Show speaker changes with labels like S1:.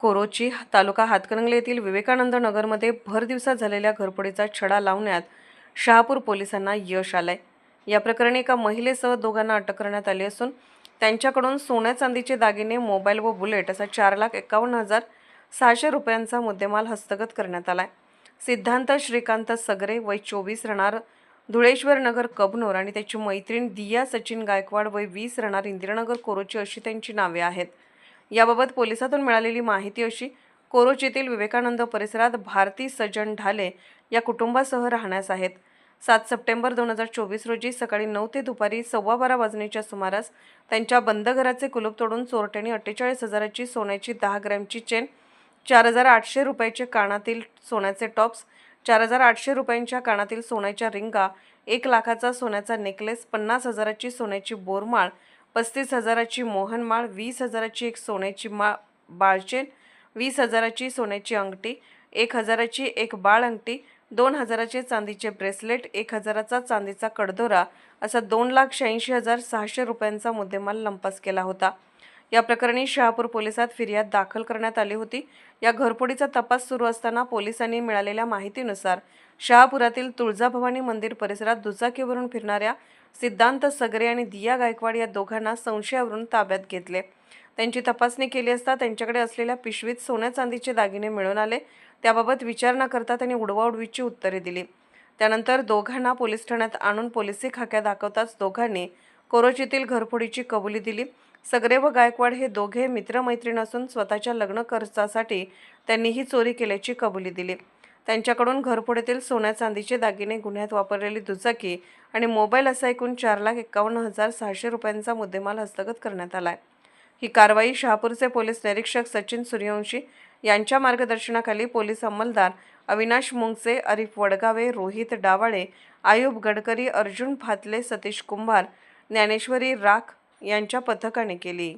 S1: कोरोची तालुका हातकणंगले येथील विवेकानंद नगरमध्ये भर दिवसात झालेल्या घरफोडीचा छडा लावण्यात शहापूर पोलिसांना यश आलंय. या प्रकरणी एका महिलेसह दोघांना अटक करण्यात आली असून त्यांच्याकडून सोन्या चांदीचे दागिने मोबाईल व बुलेट असा चार लाख एकावन्न हजार सहाशे रुपयांचा मुद्देमाल हस्तगत करण्यात आलाय. सिद्धांत श्रीकांत सगरे वय चोवीस राहणार धुळेश्वर नगर कबनोर आणि त्याची मैत्रीण दिया सचिन गायकवाड वय वीस राहणार इंदिरानगर कोरोची अशी त्यांची नावे आहेत. याबाबत पोलिसातून मिळालेली माहिती अशी कोरोच येथील विवेकानंद परिसरात भारती सज्जन ढाले या कुटुंबासह राहण्यास आहेत. सात सप्टेंबर दोन हजार चोवीस रोजी सकाळी नऊ ते दुपारी सव्वा बारा वाजण्याच्या सुमारास त्यांच्या बंद घराचे कुलूप तोडून चोरट्यांनी अठ्ठेचाळीस हजाराची सोन्याची दहा ग्रॅमची चेन चार हजार आठशे रुपयाचे कानातील सोन्याचे टॉप्स चार हजार आठशे रुपयांच्या कानातील सोन्याच्या रिंगा एक लाखाचा सोन्याचा नेकलेस पन्नास हजाराची सोन्याची बोरमाळ पस्तीस हजाराची मोहनमाळ वीस हजाराची एक सोन्याची मा बाळचेन वीस हजाराची सोन्याची अंगठी एक हजाराची एक बाळ अंगठी दोन हजाराचे चांदीचे ब्रेसलेट एक हजाराचा चांदीचा कडदोरा असा दोन लाख शहाऐंशी हजार सहाशे रुपयांचा मुद्देमाल लंपास केला होता. या प्रकरणी शहापूर पोलिसात फिर्याद दाखल करण्यात आली होती. या घरफोडीचा तपास सुरू असताना पोलिसांनी मिळालेल्या माहितीनुसार शहापुरातील तुळजाभवानी मंदिर परिसरात दुचाकीवरून फिरणाऱ्या सिद्धांत सगरे आणि दिया गायकवाड या दोघांना संशयावरून ताब्यात घेतले. त्यांची तपासणी केली असता त्यांच्याकडे असलेल्या पिशवीत सोन्या चांदीचे दागिने मिळून आले. त्याबाबत विचार न करता त्यांनी उडवाउडवीची उत्तरे दिली. त्यानंतर दोघांना पोलीस ठाण्यात आणून पोलिसी खाक्या दाखवताच दोघांनी कोरोचीतील घरफोडीची कबुली दिली. सगरे व गायकवाड हे दोघे मित्रमैत्रीण असून स्वतःच्या लग्न खर्चासाठी त्यांनी ही चोरी केल्याची कबुली दिली. त्यांच्याकडून घरफोडीतील सोन्या चांदीचे दागिने गुन्ह्यात वापरलेली दुचाकी आणि मोबाईल असा एकूण चार लाख एकावन्न हजार सहाशे रुपयांचा मुद्देमाल हस्तगत करण्यात आला आहे ही कारवाई शहापूरचे पोलीस निरीक्षक सचिन सूर्यवंशी यांच्या मार्गदर्शनाखाली पोलीस अंमलदार अविनाश मुंगसे अरिफ वडगावे रोहित डावाळे आयुब गडकरी अर्जुन फातले सतीश कुंभार ज्ञानेश्वरी राख यांच्या पथकाने केली.